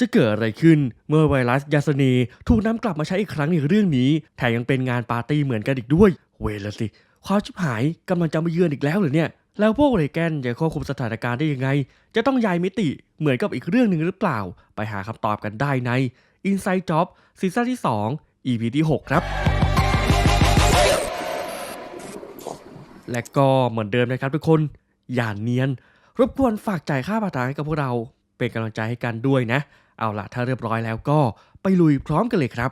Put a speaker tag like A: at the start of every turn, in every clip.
A: จะเกิดอะไรขึ้นเมื่อไวรัสยาสเนถูกนำกลับมาใช้อีกครั้งในเรื่องนี้ แถมยังเป็นงานปาร์ตี้เหมือนกันอีกด้วย เวละสิ ความชิบหายกำลังจะมาเยือนอีกแล้วหรือเนี่ย แล้วพวกเรแกนจะควบคุมสถานการณ์ได้ยังไง จะต้องย้ายมิติเหมือนกับอีกเรื่องหนึ่งหรือเปล่า ไปหาคำตอบกันได้ใน Inside Job ซีซั่นที่ 2 EP ที่ 6 ครับ และก็เหมือนเดิมนะครับทุกคนอย่าเนียน รบกวนฝากจ่ายค่าผ่าตัดให้กับพวกเราเป็นกำลังใจให้กันด้วยนะ เอาล่ะถ้าเรียบร้อยแล้วก็ไปลุยพร้อมกันเลยครับ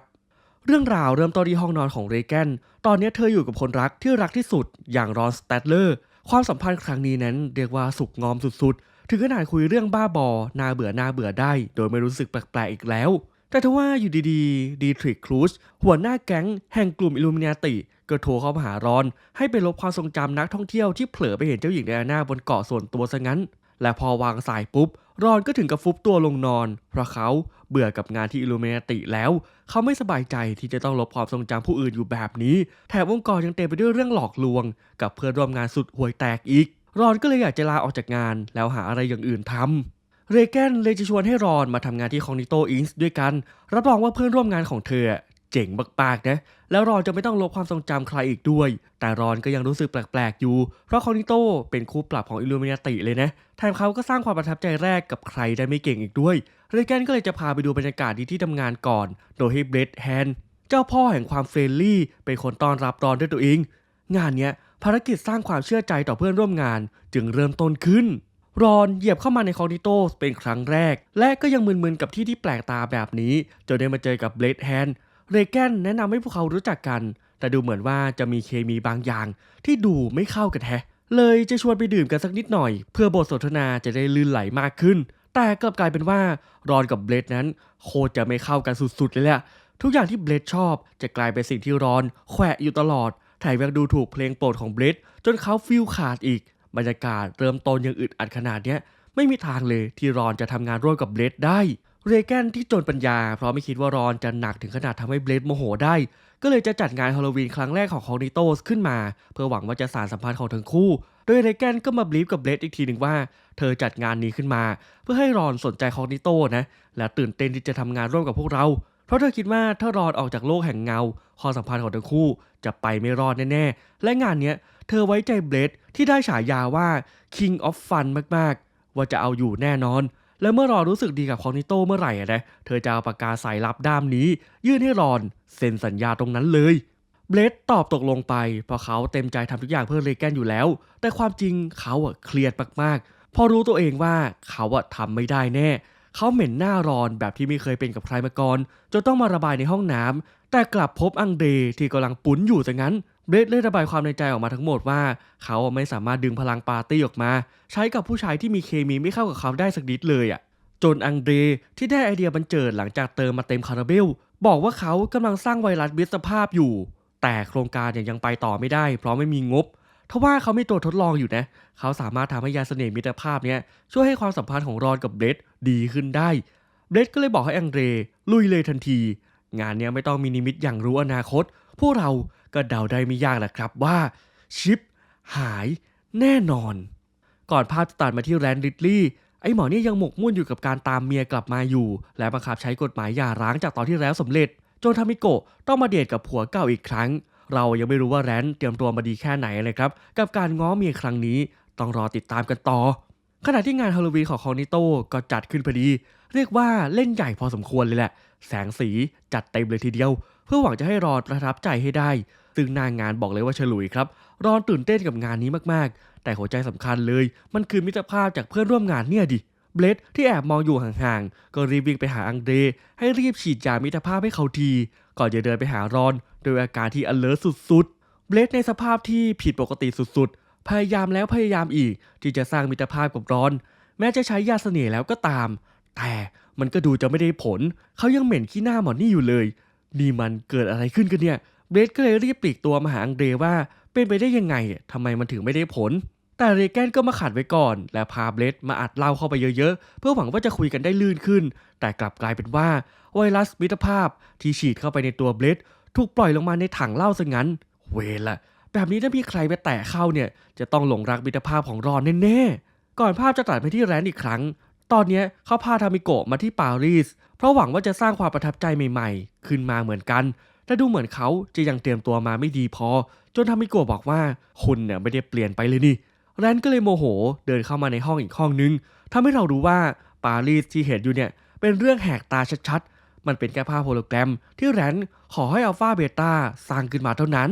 A: เรื่องราวเริ่มต้นที่ห้องนอนของเรแกน ตอนนี้เธออยู่กับคนรักที่รักที่สุดอย่างรอนสแตดเลอร์ ความสัมพันธ์ครั้งนี้นั้นเรียกว่าสุกงอมสุดๆ ถึงขนาดคุยเรื่องบ้าบอนาเบื่อนาเบื่อได้ โดยไม่รู้สึกแปลกๆอีกแล้ว แต่ทว่าอยู่ดีๆ ดีทริกครูซหัวหน้าแก๊งแห่งกลุ่มอิลูมินาติก็โทรเข้ามาหารอน ให้ไปลบความทรงจำนักท่องเที่ยวที่เผลอไปเห็นเจ้าหญิงไดอาน่าบนเกาะส่วนตัวซะงั้น และพอวางสายปุ๊บ รอนก็ถึงกับฟุบตัวลงนอน เพราะเขาเบื่อกับงานที่อิลูมินติแล้ว เขาไม่สบายใจที่จะต้องลบความทรงจำผู้อื่นอยู่แบบนี้ แถมองค์กรยังเต็มไปด้วยเรื่องหลอกลวง กับเพื่อนร่วมงานสุดห่วยแตกอีก รอนก็เลยอยากจะลาออกจากงาน แล้วหาอะไรอย่างอื่นทำเรแกนเลยจะชวนให้รอนมาทำงานที่คองนิโตอินส์ด้วยกัน รับรองว่าเพื่อนร่วมงานของเธอ เจ๋งปากๆนะ แล้วรอนจะไม่ต้องลบความทรงจำใครอีกด้วย แต่รอนก็ยังรู้สึกแปลกๆอยู่ เพราะคอนิโตเป็นคู่ปรับของอิลูมินาติเลยนะแถมเขาก็สร้างความประทับใจแรกกับใครได้ไม่เก่งอีกด้วยเรแกนก็เลยจะพาไปดูบรรยากาศที่ที่ทำงานก่อน โดยให้เบรดแฮนเจ้าพ่อแห่งความเฟรนลี่ เป็นคนต้อนรับรอนด้วยตัวเอง งานเนี้ยภารกิจสร้างความเชื่อใจต่อเพื่อนร่วมงาน จึงเริ่มต้นขึ้น รอนเหยียบเข้ามาในคอนิโตเป็นครั้งแรก และก็ยังมึนๆกับที่ที่แปลกตาแบบนี้ จนได้มาเจอกับเบลดแฮน เรแกนแนะนำให้พวกเขารู้จักกัน แต่ดูเหมือนว่าจะมีเคมีบางอย่างที่ดูไม่เข้ากันแฮะเลยจะชวนไปดื่มกันสักนิดหน่อย เพื่อบทสนทนาจะได้ลื่นไหลมากขึ้น แต่กลับกลายเป็นว่ารอนกับเบลดนั้น โคตรจะไม่เข้ากันสุดๆเลยแหละทุกอย่างที่เบลดชอบจะกลายเป็นสิ่งที่รอน แขวะอยู่ตลอดแถมยังดูถูกเพลงโปรดของเบลดจนเขาฟิลขาดอีก บรรยากาศเริ่มต้นยังอึดอัดขนาดเนี้ยไม่มีทางเลยที่รอนจะทำงานร่วมกับเบลดได้ เรแกนที่จนปัญญา เพราะไม่คิดว่ารอนจะหนักถึงขนาดทำให้เบลดโมโหได้ ก็เลยจะจัดงานฮาโลวีนครั้งแรกของคองนิโตสขึ้นมา เพื่อหวังว่าจะสานสัมพันธ์ของทั้งคู่ โดยเรแกนก็มาบลีฟกับเบลดอีกทีหนึ่งว่า เธอจัดงานนี้ขึ้นมา เพื่อให้รอนสนใจคองนิโตนะ และตื่นเต้นที่จะทำงานร่วมกับพวกเรา เพราะเธอคิดว่าถ้ารอนออกจากโลกแห่งเงาความสัมพันธ์ของทั้งคู่ จะไปไม่รอดแน่ๆ และงานเนี้ยเธอไว้ใจเบลดที่ได้ฉายาว่า King of Fun มากๆ ว่าจะเอาอยู่แน่นอน และเมื่อรอนรู้สึกดีกับคองนิโตเมื่อไหร่นะเธอจะเอาปากกาสายลับด้ามนี้ ยื่นให้รอนเซ็นสัญญาตรงนั้นเลยเบลดตอบตกลงไปเพราะเขาเต็มใจทำทุกอย่างเพื่อเรแกนอยู่แล้ว แต่ความจริงเขาอะเครียดมากๆพอรู้ตัวเองว่าเขาอะทำไม่ได้แน่ เขาเหม็นหน้ารอนแบบที่ไม่เคยเป็นกับใครมาก่อนจนต้องมาระบายในห้องน้ำแต่กลับพบอังเดที่กำลังปุ้นอยู่ซะงั้น เบรดเลยระบายความในใจออกมาทั้งหมดว่า เขาไม่สามารถดึงพลังปาร์ตี้ออกมา ใช้กับผู้ชายที่มีเคมีไม่เข้ากับเขาได้สักนิดเลยอะจนอังเดรที่ได้ไอเดียบันเจิดหลังจากเติมมาเต็มคาราเบล บอกว่าเขากำลังสร้างไวรัสมิตรภาพอยู่ แต่โครงการยังไปต่อไม่ได้ เพราะไม่มีงบทว่าเขาไม่ตัวทดลองอยู่นะ เขาสามารถทำให้ยาเสน่ห์มิตรภาพเนี่ยช่วยให้ความสัมพันธ์ของรอนกับเบรดดีขึ้นได้เบรดก็เลยบอกให้อังเดรลุยเลยทันที งานเนี้ยไม่ต้องมีนิมิตอย่างรู้อนาคต พวกเรา ก็เดาได้ไม่ยากแหละครับว่าชิปหายแน่นอน ก่อนภาพจะตัดมาที่แรนดิดลี่ไอ้หมอนี่ยังหมกมุ่นอยู่กับการตามเมียกลับมาอยู่ และบังคับใช้กฎหมายหย่าร้างจากตอนที่แล้วสำเร็จจนทามิโกะต้องมาเดทกับผัวเก่าอีกครั้ง เรายังไม่รู้ว่าแรนเตรียมตัวมาดีแค่ไหนเลยครับ กับการง้อเมียครั้งนี้ต้องรอติดตามกันต่อ ขณะที่งานฮาโลวีนของคอนิโต้ก็จัดขึ้นพอดี เรียกว่าเล่นใหญ่พอสมควรเลยแหละ แสงสีจัดเต็มเลยทีเดียว เพื่อหวังจะให้รอประทับใจให้ได้ ซึ่งหนางงานบอกเลยว่าฉลุยครับรอนตื่นเต้นกับงานนี้มากๆ แต่หัวใจสำคัญเลย มันคือมิตรภาพจากเพื่อนร่วมงานเนี่ยดิเบลดที่แอบมองอยู่ห่างๆ ก็รีบวิ่งไปหาอังเดรให้รีบฉีดยามิตรภาพให้เขาที ก่อนจะเดินไปหารอน โดยอาการที่ alert สุดๆ เบลดในสภาพที่ผิดปกติสุดๆ พยายามแล้วพยายามอีก ที่จะสร้างมิตรภาพกับรอน แม้จะใช้ยาเสน่ห์แล้วก็ตาม แต่มันก็ดูจะไม่ได้ผล เขายังเหม็นขี้หน้าหมอนี่อยู่เลย นี่มันเกิดอะไรขึ้นกันเนี่ย เบรดก็เลยรีบปลีกตัวมาหาอังเดรว่าเป็นไปได้ยังไงทำไมมันถึงไม่ได้ผล แต่เรแกนก็มาขัดไว้ก่อน และพาเบรดมาอัดเหล้าเข้าไปเยอะๆ เพื่อหวังว่าจะคุยกันได้ลื่นขึ้น แต่กลับกลายเป็นว่าไวรัสมิตรภาพที่ฉีดเข้าไปในตัวเบรดถูกปล่อยลงมาในถังเหล้าซะงั้น เวละแบบนี้ถ้ามีใครไปแตะเข้าเนี่ย จะต้องหลงรักมิตรภาพของรอนแน่ๆ ก่อนภาพจะตัดไปที่แรนอีกครั้ง ตอนนี้เขาพาทามิโกะมาที่ปารีส เพราะหวังว่าจะสร้างความประทับใจใหม่ๆ ขึ้นมาเหมือนกัน แต่ดูเหมือนเขาจะยังเตรียมตัวมาไม่ดีพอ จนทามิโกะบอกว่าคุณเนี่ยไม่ได้เปลี่ยนไปเลยนี่แรนก็เลยโมโหเดินเข้ามาในห้องอีกห้องนึงทำให้เรารู้ว่าปารีสที่เห็นอยู่เนี่ยเป็นเรื่องแหกตาชัดๆ มันเป็นแค่ภาพโฮโลแกรม ที่แรนขอให้อัลฟาเบต้าสร้างขึ้นมาเท่านั้น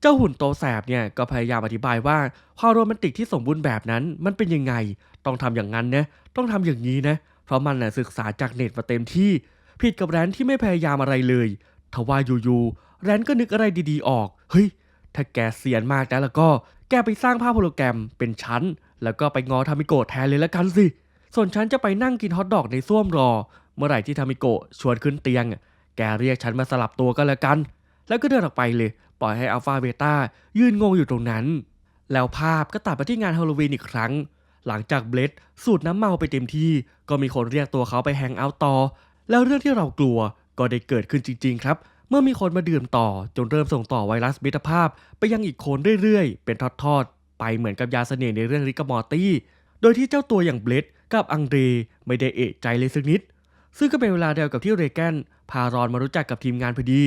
A: เจ้าหุ่นโตแสบเนี่ยก็พยายามอธิบายว่าความโรแมนติกที่สมบูรณ์แบบนั้น มันเป็นยังไง ต้องทำอย่างนั้นนะต้องทำอย่างนี้นะ เพราะมันน่ะศึกษาจากเน็ตมาเต็มที่ ผิดกับแรนที่ไม่พยายามอะไรเลย ทว่าอยู่ๆแรนก็นึกอะไรดีๆออก เฮ้ย ถ้าแกเสียนมากนะแล้วก็แกไปสร้างภาพโฮโลแกรมเป็นชั้น แล้วก็ไปงอทามิโกะแทนเลยละกันสิ ส่วนฉันจะไปนั่งกินฮอทดอกในส้วมรอ เมื่อไหร่ที่ทามิโกะชวนขึ้นเตียง แกเรียกฉันมาสลับตัวก็แล้วกัน แล้วก็เดินออกไปเลย ปล่อยให้อัลฟาเบต้ายืนงงอยู่ตรงนั้น แล้วภาพก็ตัดไปที่งานฮาโลวีนอีกครั้ง หลังจากเบลดสูดน้ำเมาไปเต็มที่ ก็มีคนเรียกตัวเขาไปแฮงเอาท์ต่อ แล้วเรื่องที่เรากลัว ก็ได้เกิดขึ้นจริง ๆ ครับ เมื่อมีคนมาดื่มต่อจนเริ่มส่งต่อไวรัสมิตรภาพ ไปยังอีกคนเรื่อยๆ เป็นทอดๆ ไปเหมือนกับยาเสน่ห์ในเรื่องริกมอร์ตี้ โดยที่เจ้าตัวอย่างเบลดกับอังเดรไม่ได้เอะใจเลยสักนิด ซึ่งก็เป็นเวลาเดียวกับที่เรแกนพารอนมารู้จักกับทีมงานพอดี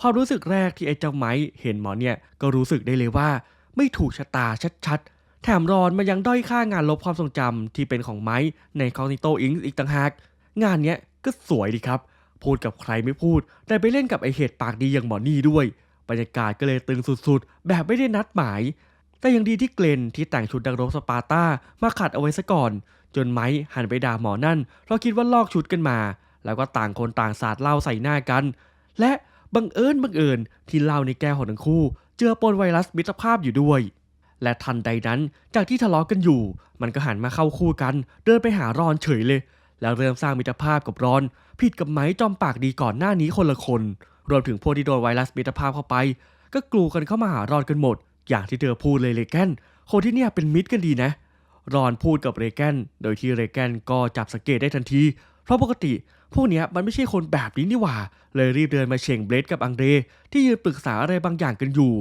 A: ความรู้สึกแรกที่ไอ้เจ้าไม้เห็นหมอเนี่ยก็รู้สึกได้เลยว่า ไม่ถูกชะตาชัดๆ แถมรอนมันยังด้อยค่างานลบความทรงจำที่เป็นของไม้ในคอ g นิโตอิงอีกต่างหาก งานเนี้ยก็สวยดีครับ พูดกับใครไม่พูด แต่ไปเล่นกับไอเหตุปากดีอย่างหมอนี่ด้วย บรรยากาศก็เลยตึงสุดๆ แบบไม่ได้นัดหมาย แต่ยังดีที่เกลนที่แต่งชุดดักรบสปาร์ตามาขัดเอาไว้ซะก่อน จนไม้หันไปด่าหมอนั่นเพราะคิดว่าลอกชุดกันมา แล้วก็ต่างคนต่างสาดเหล้าใส่หน้ากัน และบังเอิญบังเอิญที่เหล้าในแก้วของทั้งคู่ เจือปนไวรัสมิตรภาพอยู่ด้วย และทันใดนั้นจากที่ทะเลาะกันอยู่ มันก็หันมาเข้าคู่กัน เดินไปหารอนเฉยเลย แล้วเริ่มสร้างมิตรภาพกับรอน ผิดกับไม้จอมปากดีก่อนหน้านี้คนละคน รวมถึงพวกที่โดนไวรัสมิตรภาพเข้าไป ก็กลูกันเข้ามาหารอนกันหมด อย่างที่เธอพูดเลยเลแกนคนที่เนี่ยเป็นมิตรกันดีนะ รอนพูดกับเรแกนโดยที่เรแกนก็จับสังเกตได้ทันที เพราะปกติพวกเนี้ยมันไม่ใช่คนแบบนี้นี่หว่า เลยรีบเดินมาเฉ่งเบลดกับอังเดรที่ยืนปรึกษาอะไรบางอย่างกันอยู่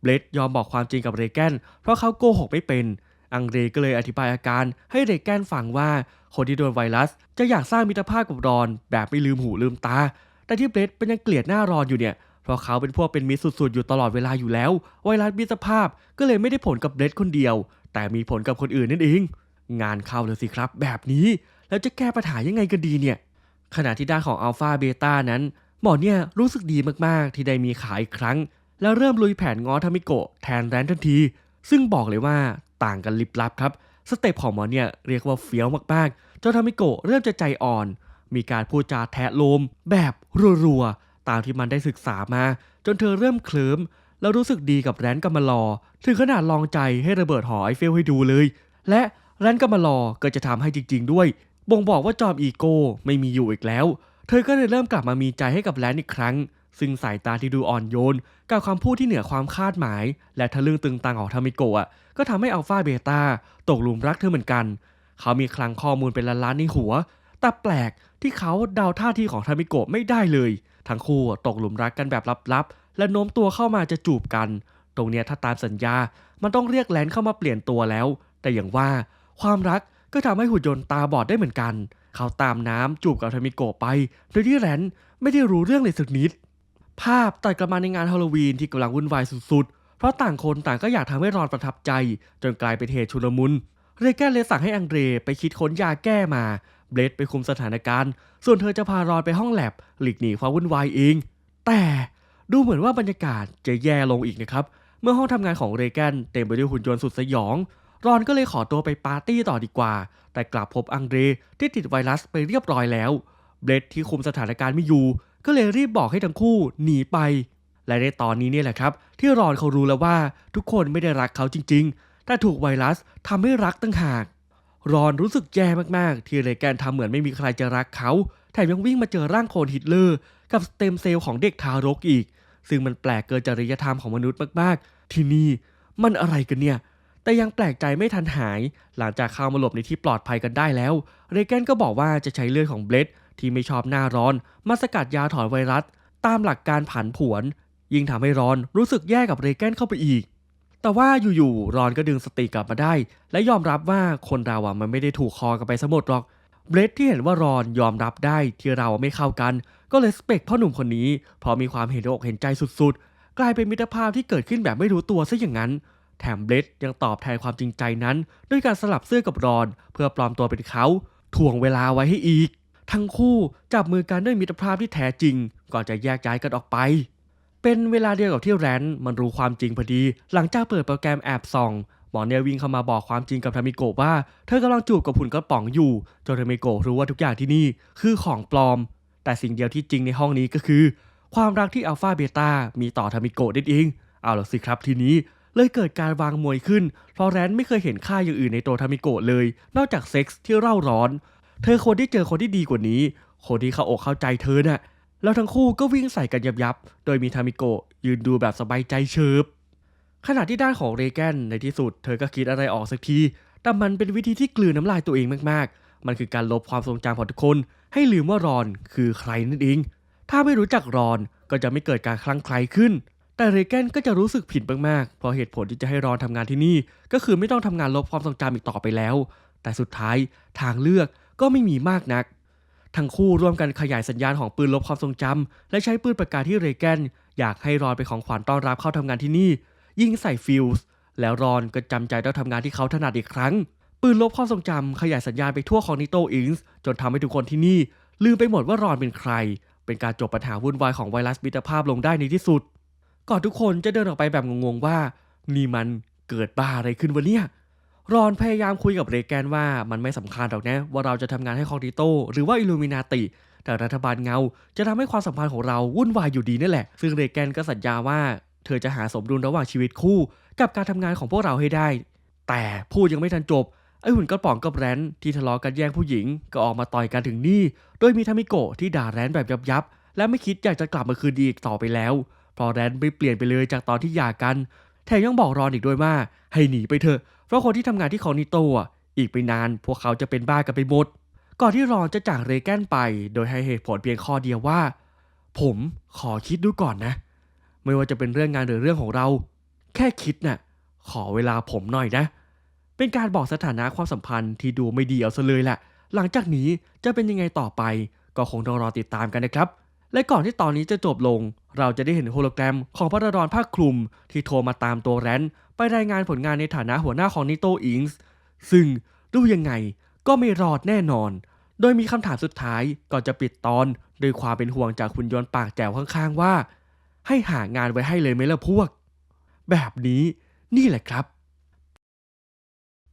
A: เบลดยอมบอกความจริงกับเรแกนเพราะเขาโกหกไม่เป็น อังเรก็เลยอธิบายอาการให้เรแกนฟังว่า คนที่โดนไวรัส จะอยากสร้างมิตรภาพกับรอน แบบไม่ลืมหูลืมตา แต่ที่เบลดเป็นยังเกลียดหน้ารอนอยู่เนี่ย เพราะเขาเป็นพวกเป็นมิตรสุดๆ อยู่ตลอดเวลาอยู่แล้ว ไวรัสมิตรภาพก็เลยไม่ได้ผลกับเบลดคนเดียว แต่มีผลกับคนอื่นนั่นเอง งานเข้าเลยสิครับ แบบนี้ แล้วจะแก้ปัญหายังไงกันดีเนี่ย ขณะที่ด้านของอัลฟาเบต้านั้นหมอเนี่ยรู้สึกดีมากๆ ที่ได้มีขายอีกครั้ง แล้วเริ่มลุยแผนง้อทามิโกะแทนแรนทันที ซึ่งบอกเลยว่า ต่างกันลิบลับครับสเต็ปของหมอเนี่ยเรียกว่าเฟี้ยวมากๆจนทามิโกะเริ่มจะใจอ่อน มีการพูดจาแทะโลมแบบรัวๆตามที่มันได้ศึกษามา จนเธอเริ่มเคลิ้มแล้วรู้สึกดีกับแรนกัมมาลอ ถึงขนาดลองใจให้ระเบิดหอไอเฟลให้ดูเลย และแรนกัมมาลอก็จะทำให้จริง ๆ ด้วย บ่งบอกว่าจอมอีโก้ไม่มีอยู่อีกแล้ว เธอก็เลยเริ่มกลับมามีใจให้กับแลนอีกครั้ง ซึ่งสายตาที่ดูอ่อนโยนกับคำพูดที่เหนือความคาดหมาย และทะลึ่งตึงตังของทามิโกะก็ทำให้อัลฟาเบต้าตกหลุมรักเธอเหมือนกัน เขามีคลังข้อมูลเป็นล้านๆในหัว แต่แปลกที่เขาเดาท่าทีของทามิโกะไม่ได้เลย ทั้งคู่ตกหลุมรักกันแบบลับๆ และโน้มตัวเข้ามาจะจูบกัน ตรงเนี้ยถ้าตามสัญญา มันต้องเรียกแลนเข้ามาเปลี่ยนตัวแล้ว แต่อย่างว่า ความรักก็ทำให้หุ่นยนต์ตาบอดได้เหมือนกัน เขาตามน้ำจูบกับทามิโกะไป โดยที่แรนไม่ได้รู้เรื่องเลยสักนิด ภาพตัดกลับมาในงานฮาโลวีนที่กำลังวุ่นวายสุดๆ เพราะต่างคนต่างก็อยากทำให้รอนประทับใจ จนกลายเป็นเหตุชุลมุน เรแกนเลยสั่งให้อังเดรไปคิดค้นยาแก้มา เบลดไปคุมสถานการณ์ ส่วนเธอจะพารอนไปห้องแลบหลีกหนีความวุ่นวายเอง แต่ดูเหมือนว่าบรรยากาศจะแย่ลงอีกนะครับ เมื่อห้องทำงานของเรแกนเต็มไปด้วยหุ่นยนต์สุดสยอง รอนก็เลยขอตัวไปปาร์ตี้ต่อดีกว่า แต่กลับพบอังเดรที่ติดไวรัสไปเรียบร้อยแล้ว เบลดที่คุมสถานการณ์ไม่อยู่ ก็เลยรีบบอกให้ทั้งคู่หนีไป และในตอนนี้เนี่ยแหละครับ ที่รอนเขารู้แล้วว่าทุกคนไม่ได้รักเขาจริง ๆ แต่ถูกไวรัสทำให้รักตั้งหาก รอนรู้สึกแย่มากๆ ที่เรแกนทำเหมือนไม่มีใครจะรักเขาแถมยังวิ่งมาเจอร่างโคลนฮิตเลอร์ กับสเต็มเซลล์ของเด็กทารกอีก ซึ่งมันแปลกเกินจริยธรรมของมนุษย์มากๆ ที่นี่มันอะไรกันเนี่ย แต่ยังแปลกใจไม่ทันหาย หลังจากเข้ามาหลบในที่ปลอดภัยกันได้แล้ว เรแกนก็บอกว่าจะใช้เลือดของเบลด ที่ไม่ชอบหน้าร้อนมาสกัดยาถอนไวรัส ตามหลักการผันผวน ยิ่งทำให้รอนรู้สึกแย่กับเรแกนเข้าไปอีก แต่ว่าอยู่ๆรอนก็ดึงสติกลับมาได้ และยอมรับว่าคนเราอะมันไม่ได้ถูกคอกันไปสมดหรอกเบรดที่เห็นว่ารอนยอมรับได้ที่เราไม่เข้ากัน ก็เลยสเปคพ่อหนุ่มคนนี้เพราะมีความเห็นอกเห็นใจสุดๆ กลายเป็นมิตรภาพที่เกิดขึ้นแบบไม่รู้ตัวซะอย่างนั้น แถมเบรดยังตอบแทนความจริงใจนั้น ด้วยการสลับเสื้อกับรอน เพื่อปลอมตัวเป็นเขาถ่วงเวลาไว้ให้อีก ทั้งคู่จับมือกันด้วยมิตรภาพที่แท้จริง ก่อนจะแยกย้ายกันออกไป เป็นเวลาเดียวกับที่แรนมันรู้ความจริงพอดี หลังจากเปิดโปรแกรมแอบส่องหมอเนวิ่งเข้ามาบอกความจริงกับทามิโกะว่า เธอกำลังจูบกับหุ่นกระป๋องอยู่จนทามิโกะรู้ว่าทุกอย่างที่นี่คือของปลอม แต่สิ่งเดียวที่จริงในห้องนี้ก็คือ ความรักที่อัลฟาเบต้ามีต่อทามิโกะนั่นเอง เอาล่ะสิครับทีนี้เลยเกิดการวางมวยขึ้น เพราะแรนไม่เคยเห็นค่าอย่างอื่นในตัวทามิโกะเลย นอกจากเซ็กส์ที่เร่าร้อน เธอควรได้เจอคนที่ดีกว่านี้ คนที่เข้าอกเข้าใจเธอน่ะ แล้วทั้งคู่ก็วิ่งใส่กันยับยับ โดยมีทามิโกะยืนดูแบบสบายใจเชิบ ขณะที่ด้านของเรแกนในที่สุด เธอก็คิดอะไรออกสักที แต่มันเป็นวิธีที่กลืนน้ำลายตัวเองมากๆ มันคือการลบความทรงจำของทุกคน ให้ลืมว่ารอนคือใครนั่นเอง ถ้าไม่รู้จักรอนก็จะไม่เกิดการคลั่งไคล้ขึ้น แต่เรแกนก็จะรู้สึกผิดมากๆ เพราะเหตุผลที่จะให้รอนทำงานที่นี่ ก็คือไม่ต้องทำงานลบความทรงจำอีกต่อไปแล้ว แต่สุดท้ายทางเลือก ก็ไม่มีมากนัก ทั้งคู่ร่วมกันขยายสัญญาณของปืนลบความทรงจำและใช้ปืนปากกาที่เรแกน อยากให้รอนเป็นของขวัญต้อนรับเข้าทำงานที่นี่ ยิงใส่ฟิวส์แล้วรอนก็จำใจต้องทำงานที่เขาถนัดอีกครั้ง ปืนลบความทรงจำขยายสัญญาณไปทั่วของนิโตอิงส์จนทำให้ทุกคนที่นี่ ลืมไปหมดว่ารอนเป็นใคร เป็นการจบปัญหาวุ่นวายของไวรัสมิตรภาพลงได้ในที่สุด ก่อนทุกคนจะเดินออกไปแบบงงๆว่า นี่มันเกิดบ้าอะไรขึ้นวะเนี่ย รอนพยายามคุยกับเรแกนว่ามันไม่สำคัญหรอกนะ ว่าเราจะทำงานให้คองดิโต หรือว่าอิลูมินาติ แต่รัฐบาลเงาจะทำให้ความสัมพันธ์ของเราวุ่นวายอยู่ดีนั่นแหละ ซึ่งเรแกนก็สัญญาว่า เธอจะหาสมดุลระหว่างชีวิตคู่ กับการทำงานของพวกเราให้ได้ แต่พูดยังไม่ทันจบไอหุ่นกระป๋องกับแรนที่ทะเลาะกันแย่งผู้หญิงก็ออกมาต่อยกันถึงนี่ โดยมีทามิโกะที่ด่าแรนแบบยับยับๆและไม่คิดอยากจะกลับมาคืนดีอีกต่อไปแล้วเพราะแรนไม่เปลี่ยนไปเลยจากตอนที่หย่ากัน แถมยังบอกรอนอีกด้วยว่าให้หนีไปเถอะ เพราะคนที่ทำงานที่คอนิโตะอีกไปนานพวกเขาจะเป็นบ้ากันไปหมด ก่อนที่รอนจะจากเรแกนไป โดยให้เหตุผลเพียงข้อเดียวว่า ผมขอคิดดูก่อนนะ ไม่ว่าจะเป็นเรื่องงานหรือเรื่องของเรา แค่คิดน่ะขอเวลาผมหน่อยนะ เป็นการบอกสถานะความสัมพันธ์ที่ดูไม่ดีเอาซะเลยแหละ หลังจากนี้จะเป็นยังไงต่อไป ก็คงต้องรอติดตามกันนะครับ และก่อนที่ตอนนี้จะจบลง เราจะได้เห็นโฮโลแกรมของพระดอนภาคคลุม ที่โทรมาตามตัวแรนไปรายงานผลงานในฐานะหัวหน้าของนิโตอิงส์ซึ่งดูยังไงก็ไม่รอดแน่นอน โดยมีคำถามสุดท้ายก่อนจะปิดตอนด้วยความเป็นห่วงจากคุณยนต์ปากแจ๋วข้างๆว่า ให้หางานไว้ให้เลยไหมล่ะพวก แบบนี้นี่แหละครับ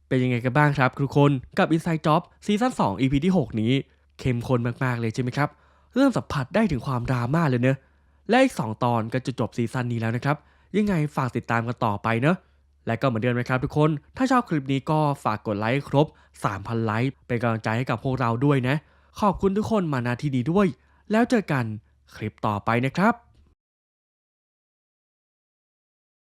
A: เป็นยังไงกันบ้างครับทุกคนกับ Inside Job ซีซั่น2 EP ที่ 6 นี้ เข้มข้นมากๆเลยใช่ไหมครับ เริ่มสัมผัสได้ถึงความดราม่าเลยเนอะและอีก 2 ตอนก็จะจบซีซั่นนี้แล้วนะครับ ยังไงฝากติดตามกันต่อไปเนอะและก็เหมือนเดิมนะครับทุกคน ถ้าชอบคลิปนี้ก็ฝากกดไลค์ครบ 3,000 ไลค์เป็นกำลังใจให้กับพวกเราด้วยนะ ขอบคุณทุกคนมาณที่นี้ด้วย แล้วเจอกันคลิปต่อไปนะครับ